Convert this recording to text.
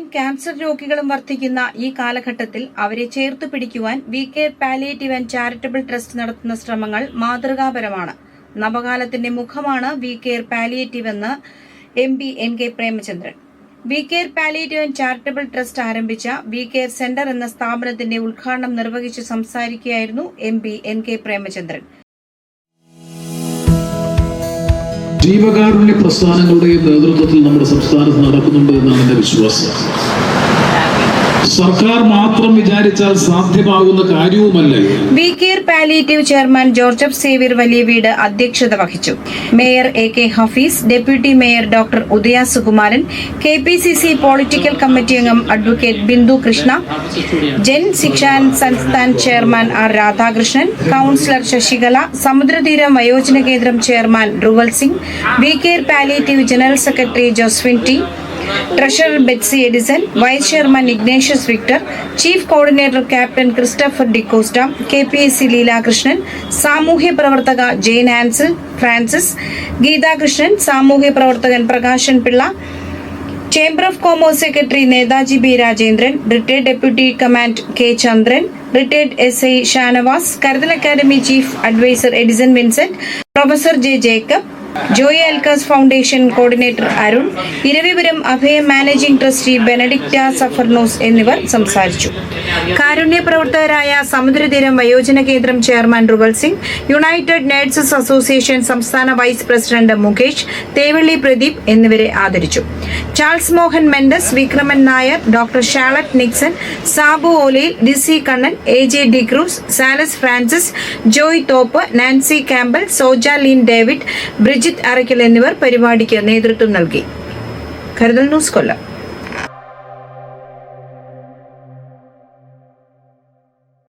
രോഗികളും ക്യാൻസർ രോഗികളും വർദ്ധിക്കുന്ന ഈ കാലഘട്ടത്തിൽ അവരെ ചേർത്ത് പിടിക്കുവാൻ V care palliative and charitable trust നടത്തുന്ന ശ്രമങ്ങൾ മാതൃകാപരമാണ്. നവകാലത്തിന്റെ മുഖമാണ് വി കെയർ പാലിയേറ്റീവ് എന്ന് M P N K Premachandran. V care palliative and charitable trust ആരംഭിച്ച വി കെയർ സെന്റർ എന്ന സ്ഥാപനത്തിന്റെ ഉദ്ഘാടനം നിർവഹിച്ച് സംസാരിക്കുകയായിരുന്നു M P N K Premachandran. ജീവകാരുണ്യ പ്രസ്ഥാനങ്ങളുടെയും നേതൃത്വത്തിൽ നമ്മുടെ സംസ്ഥാനത്ത് നടക്കുന്നുണ്ട് എന്നാണ് എന്റെ വിശ്വാസം. സർക്കാർ മാത്രം വിചാരിച്ചാൽ സാധ്യമാകുന്ന കാര്യവുമല്ല. V care palliative chairman George F Xavier Valiya Veedu അധ്യക്ഷത വഹിച്ചു mayor A K Hafeez deputy mayor doctor Udaya Sukumaran K P C C political committee അംഗം advocate Bindu Krishna Jan Shikshan Sansthan chairman R Radhakrishnan councillor Sasikala Samudratheeram Vayojana Kendram chairman Ruval Singh V care palliative general secretary Joswin T treasurer Betsy Edison vice chairman Ignatius Victor chief coordinator captain Christopher D'Costa K P S C Leelakrishnan സാമൂഹ്യ പ്രവർത്തക Jain Ansel Francis Geethakrishnan സാമൂഹ്യ പ്രവർത്തകൻ Prakashan Pillai chamber of commerce secretary Netaji B Rajendran retired deputy command K Chandran retired S I Shanavas Karuthal academy chief advisor Edison Vincent professor J Jacob Joy Alkas foundation coordinator Arun Eravipuram Abhaya managing trustee Benedict Safarnose എന്നിവർ സംസാരിച്ചു. കാരുണ്യ പ്രവർത്തകരായ Samudratheeram Vayojana Kendram chairman Rubal Singh united nurses association സംസ്ഥാന vice president Mukesh Thevally Pradeep എന്നിവരെ ആദരിച്ചു. Charles Mohan Mendes Vikraman Nair doctor Shalet Nixon Sabu Olayil DC Kannan A J D Cruz Salas Francis Joy Thoppu Nancy Campbell Soja Leen David Brijith Arackal എന്നിവർ പരിപാടിക്ക് നേതൃത്വം നൽകി. കരുതൽ news കൊല്ലം.